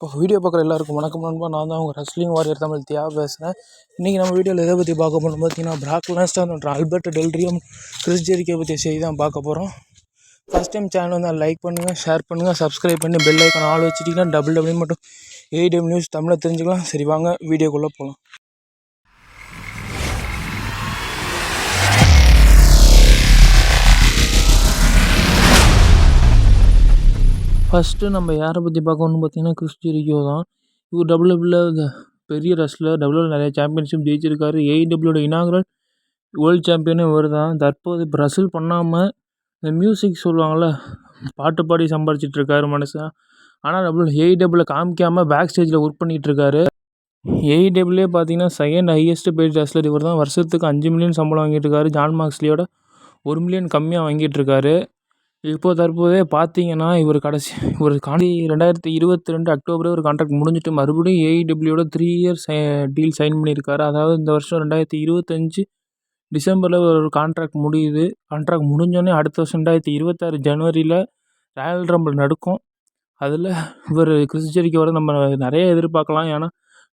இப்போ வீடியோ பார்க்குற எல்லாருக்கும் வணக்கம் நண்பா. நான் தான் உங்கள் ரெஸ்லிங் வாரியர் தமிழ் தியா பேசுகிறேன் இன்றைக்கி நம்ம வீடியோவில் எதை பற்றி பார்க்க போகிறோம் பார்த்தீங்கன்னா பிராக் லெஸ்டர் மற்றும் அல்பர்ட் டெல்ரியம் கிறிஸ் ஜெரிக்கை பற்றி செய்தி தான் பார்க்க போகிறோம் ஃபஸ்ட் டைம் சேனல் வந்து லைக் பண்ணுங்கள் ஷேர் பண்ணுங்கள் சப்ஸ்கிரைப் பண்ணி பெல் ஐக்கான் ஆள் வச்சுட்டிங்கன்னா டபுள் டபுள்யூ மட்டும் ஏடிஎம் நியூஸ் தமிழை தெரிஞ்சுக்கலாம். சரி வாங்க வீடியோக்குள்ளே போகலாம் ஃபஸ்ட்டு நம்ம யாரை பற்றி பார்க்கணும்னு பார்த்தீங்கன்னா கிறிஸ்டி ஜெரிக்கோ தான். இவர் டபிள்யூடபிள்யூல பெரிய ரெஸ்லர் டபிள்யூல நிறைய சாம்பியன்ஷிப் ஜெயிச்சிருக்காரு ஏஇடபிள்யூட இனாகுரல் வேர்ல்டு சாம்பியனும் இவர் தான் தற்போது இப்போ ரசில் பண்ணாமல் இந்த மியூசிக் சொல்லுவாங்கள்ல பாட்டு பாடி சம்பாரிச்சிட்டு இருக்காரு மனுஷன் ஆனால் டபுள் ஏஇடபிள்யூல காமிக்காமல் பேக் ஸ்டேஜில் ஒர்க் பண்ணிகிட்டு இருக்காரு பார்த்தீங்கன்னா செகண்ட் ஹையஸ்ட் பேஜ் ரெஸ்லர் இவர் தான் வருஷத்துக்கு அஞ்சு மில்லியன் சம்பளம் வாங்கிட்டு இருக்காரு ஜான் மார்க்ஸ்லியோட ஒரு மில்லியன் கம்மியாக வாங்கிட்டு இருக்காரு இப்போ தற்போதே பார்த்தீங்கன்னா இவர் கடைசி இவர் காண்டி ரெண்டாயிரத்தி இருபத்தி ரெண்டு அக்டோபரே ஒரு கான்ட்ராக்ட் முடிஞ்சிட்டு மறுபடியும் ஏஇடபிள்யூட த்ரீ இயர்ஸ் டீல் சைன் பண்ணியிருக்காரு. அதாவது இந்த வருஷம் ரெண்டாயிரத்தி இருபத்தஞ்சி டிசம்பரில் ஒரு கான்ட்ராக்ட் முடியுது. கான்ட்ராக்ட் முடிஞ்சோடனே அடுத்த வருஷம் ரெண்டாயிரத்தி இருபத்தாறு ஜனவரியில் ராயல் ரம்பிள் நடக்கும். அதில் இவர் கிறிஸ் வர நம்ம நிறைய எதிர்பார்க்கலாம். ஏன்னா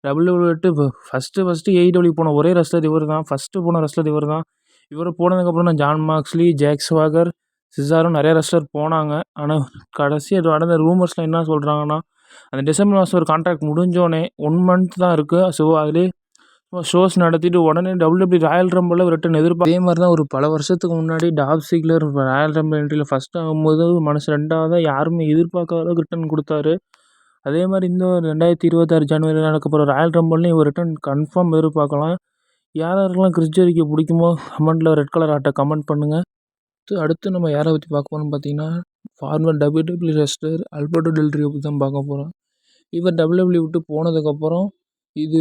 டபிள்யூ இப்போ ஃபஸ்ட்டு ஃபஸ்ட்டு ஏஇடபிள்யூ போன ஒரே ரெஸ்லர் இவர் தான் ஃபஸ்ட்டு போன ரெஸ்லர் இவர் தான் இவர் போனதுக்கப்புறம் நான் ஜான் மார்க்ஸ்லி ஜாக்ஸ் வாகர் சிசாரும் நிறைய ரெஸ்லர் போனாங்க. ஆனால் கடைசி அது நடந்த ரூமர்ஸில் என்ன சொல்கிறாங்கன்னா அந்த டிசம்பர் மாதம் ஒரு கான்ட்ராக்ட் முடிஞ்சோடனே ஒன் மந்த் தான் இருக்குது ஸோ அதிலே ஷோஸ் நடத்திட்டு உடனே டபிள்யூபி ராயல் ரம்பிளில் ரிட்டன் எதிர்பார்க்க அதே மாதிரி தான் ஒரு பல வருஷத்துக்கு முன்னாடி டாப் சீக்லர் ராயல் ரம்பிள் என்ட்ரியில் ஃபஸ்ட் ஆகும்போது மனசு ரெண்டாவதாக யாருமே எதிர்பார்க்காத அளவுக்கு ரிட்டன் கொடுத்தாரு. அதே மாதிரி இந்த ரெண்டாயிரத்தி இருபத்தாறு ஜனவரி நடக்க போகிற ராயல் ரம்பிள்லையும் இவர் ரிட்டன் கன்ஃபார்ம் எதிர்பார்க்கலாம். யார் யாருக்கெல்லாம் கிறிஸ் பிடிக்குமோ கமெண்ட்டில் ரெட் கலர் ஆட்டை கமெண்ட் பண்ணுங்கள் அடுத்து அடுத்து நம்ம யாரை பற்றி பார்க்க போகிறோம்னு பார்த்தீங்கன்னா former WWE wrestler Alberto Del Rio பற்றி தான் பார்க்க போகிறோம் இவர் டபிள்யூபிள்யூ விட்டு போனதுக்கப்புறம் இது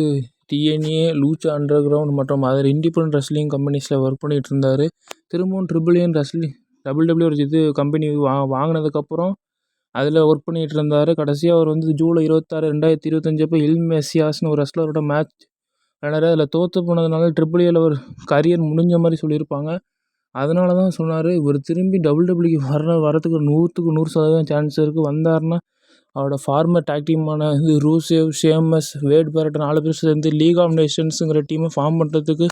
டிஎன்ஏ லூச்சா அண்டர் கிரவுண்ட் மற்றும் அதர் இண்டிபெண்ட் ரெஸ்லிங் கம்பெனிஸில் ஒர்க் பண்ணிகிட்டு இருந்தார். திரும்பவும் ட்ரிபிள் ஏன் ரெஸ்லிங் டபிள்யூடபிள்யூ ஒரு இது கம்பெனி வா வாங்கினதுக்கப்புறம் அதில் ஒர்க் பண்ணிகிட்டு இருந்தார். கடைசியாக அவர் வந்து ஜூலை இருபத்தாறு ரெண்டாயிரத்தி இருபத்தஞ்சு அப்போ இல் மெஸ்ஸியாஸ்னு ஒரு ரெஸ்லரோட மேட்ச் விளையாடாரு அதில் தோற்று போனதுனால ட்ரிபிள் ஏல ஒரு கரியர் முடிஞ்ச மாதிரி சொல்லியிருப்பாங்க. அதனால தான் சொன்னார் இவர் திரும்பி டபிள்யூடபிள்யூக்கு வர வரத்துக்கு நூற்றுக்கு நூறு சதவீதம் சான்ஸ் இருக்குது வந்தாருன்னா அவரோட ஃபார்மர் டேக் டீமான இது ரூசேவ் ஷேமஸ் வேட் பேரட் நாலு பேர் சேர்ந்து லீக் ஆஃப் நேஷன்ஸுங்கிற டீமை ஃபார்ம் பண்ணுறதுக்கு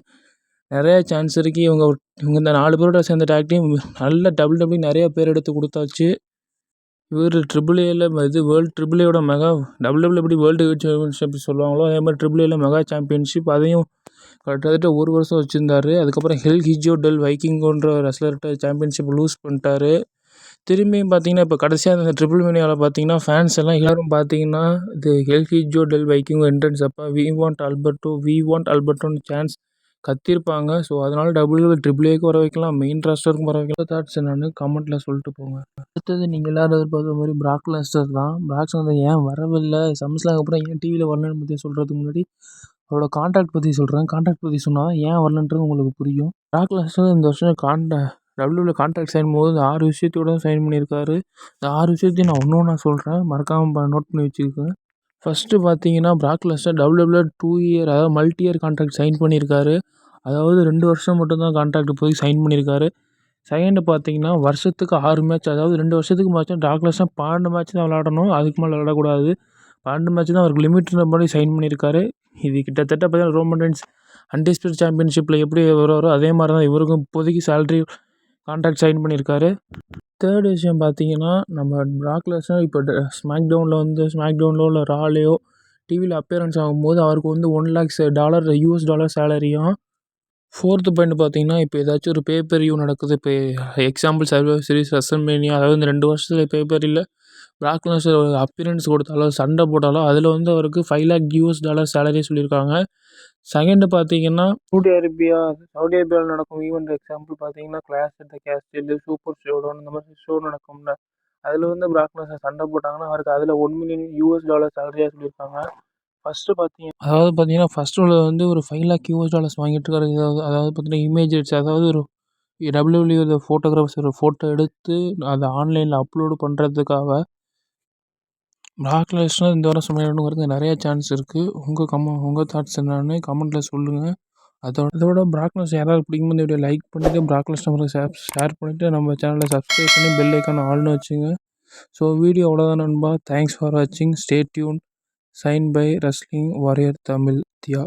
நிறையா சான்ஸ் இருக்குது இவங்க இவங்க இந்த நாலு பேரோட சேர்ந்த டேக் டீம் நல்ல டபுள் டபுள்யூ நிறையா பேர் எடுத்து கொடுத்தாச்சு. இவர் ட்ரிபிள் ஏல இது world triple mega double double எப்படி வேர்ல்டு சாம்பியன்ஷிப் சொல்லுவாங்களோ அதே மாதிரி ட்ரிபிள் ஏல மெகா சாம்பியன்ஷிப் அதையும் கிட்டத்தட்ட ஒரு வருஷம் வச்சுருந்தாரு. அதுக்கப்புறம் ஹெல் ஹிஜோ டெல் வைக்கிங்கோன்ற ரெஸ்லர்கிட்ட சாம்பியன்ஷிப் லூஸ் பண்ணிட்டாரு. திரும்பியும் பார்த்தீங்கன்னா இப்போ கடைசியாக இந்த ட்ரிபிள் மினியாவில் பார்த்தீங்கன்னா ஃபேன்ஸ் எல்லாம் எல்லோரும் பார்த்தீங்கன்னா இது El Hijo del Vikingo entrance அப்போ we want Alberto we want அல்பர்ட்டோன்னு chants கத்திருப்பாங்க. ஸோ அதனால் டபுள்யூ ட்ரிபிள் ஏக்கு வர வைக்கலாம் மெயின் ராஸ்டருக்கும் வர வைக்கலாம். தாட்ஸ் என்னன்னு கமெண்ட்டில் சொல்லிட்டு போங்க. அடுத்தது நீங்கள் எல்லோரும் எதிர்பார்த்த மாதிரி பிராக் லெஸ்டர் தான். பிராக்ஸ் வந்து ஏன் வரவில்லை? சம்ஸ்லாங்க அப்புறம் ஏன் டிவியில் வரலன்னு பற்றி சொல்கிறதுக்கு முன்னாடி அவரோட கான்ட்ராக்ட் பற்றி சொல்கிறேன் கான்ட்ராக்ட் பற்றி சொன்னால் ஏன் வரலன்றது உங்களுக்கு புரியும். பிராக் லெஸ்னர் இந்த வருஷம் கான்ட டபிள்யூவில் கான்ட்ராக்ட் சைன் போது இந்த ஆறு விஷயத்தோட சைன் பண்ணியிருக்காரு. இந்த ஆறு விஷயத்தையும் நான் ஒன்று ஒன்றா சொல்கிறேன் மறக்காமல் நோட் பண்ணி வச்சுருக்கேன் ஃபஸ்ட்டு பார்த்தீங்கன்னா பிராக் லெஸ்னர் டூ இயர் அதாவது மல்டி இயர் கான்ட்ராக்ட் சைன் பண்ணியிருக்காரு. அதாவது ரெண்டு வருஷம் மட்டும்தான் கான்ட்ராக்ட் போய் சைன் பண்ணியிருக்காரு. செகண்டு பார்த்தீங்கன்னா வருஷத்துக்கு ஆறு மேட்ச் அதாவது ரெண்டு வருஷத்துக்கு மேட்ச் டாக் லெஸ்னர் பன்னெண்டு மேட்ச் தான் விளாடணும் அதுக்கு மேலே விளாடக்கூடாது பன்னெண்டு மேட்ச் தான் அவருக்கு லிமிட்ன்ற மாதிரி சைன் பண்ணியிருக்காரு. இது கிட்டத்தட்ட பார்த்தீங்கன்னா ரோமன் ரெயின்ஸ் அன்டிஸ்பியூட் சாம்பியன்ஷிப்பில் எப்படி வருவாரோ அதே மாதிரி தான் இவருக்கும் இப்போதைக்கு சேலரி கான்ட்ராக்ட் சைன் பண்ணியிருக்காரு. தேர்ட் விஷயம் பார்த்தீங்கன்னா நம்ம பிராக் இப்போ ஸ்மாக் டவுனில் வந்து ஸ்மாக் டவுனில் உள்ள ராலேயோ டிவியில் அப்பியரன்ஸ் ஆகும்போது அவருக்கு வந்து one lakhs dollar US dollar சேலரியும் fourth point பார்த்தீங்கன்னா இப்போ ஏதாச்சும் ஒரு பேப்பர் யூ நடக்குது. இப்போ எக்ஸாம்பிள் சர்வே சீரிஸ் ரெசல்மேனியா அதாவது இந்த ரெண்டு வருஷத்தில் பேப்பர் இல்லை பிராக் லெஸ்னர் அப்பியரன்ஸ் கொடுத்தாலோ சண்டை போட்டாலோ அதில் வந்து அவருக்கு five lakh US dollar salary சொல்லியிருக்காங்க. செகண்டு பார்த்தீங்கன்னா சவுதி அரேபியா சவுதி அரேபியாவில் நடக்கும் ஈவெண்ட் எக்ஸாம்பிள் பார்த்தீங்கன்னா Clash at Castle Castle Super ShowDown இந்த மாதிரி ஷோ நடக்கும்ல. அதில் வந்து பிராக் லெஸ்னர் சண்டை போட்டாங்கன்னா அவருக்கு அதில் ஒன் மில்லியன் யூஎஸ் டாலர் சேலரியாக சொல்லியிருக்காங்க. ஃபஸ்ட்டு பார்த்தீங்க அதாவது பார்த்தீங்கன்னா ஃபஸ்ட்டு உள்ள வந்து ஒரு ஃபைவ் லேக் யூஎஸ் டாலர்ஸ் வாங்கிட்டு இருக்காரு. அதாவது அதாவது பார்த்தீங்கன்னா இமேஜஸ் அதாவது ஒரு டபிள்யூடபிள்யூ ஃபோட்டோகிராஃபர்ஸ் ஒரு ஃபோட்டோ எடுத்து அதை ஆன்லைனில் அப்லோடு பண்ணுறதுக்காக பிளாக்ல லெஸ்னர் இந்த வாரம் சமையல்னு நிறையா சான்ஸ் இருக்குது உங்கள் கம உங்கள் தாட்ஸ் என்னன்னு கமெண்ட்டில் சொல்லுங்கள் அதோட அதோட பிராக் யாராவது பிடிக்கும்போது போது வீடியோ லைக் பண்ணிவிட்டு பிராக் லெஸ்னர் ஷேர் ஷேர் பண்ணிவிட்டு நம்ம சேனலை சப்ஸ்கிரைப் பண்ணி பெல் ஐக்கான ஆள்னு வச்சுங்க. ஸோ வீடியோ அவ்வளோதான் நண்பா. தேங்க்ஸ் ஃபார் வாட்சிங் stay tune sign by wrestling warrior Tamil Diya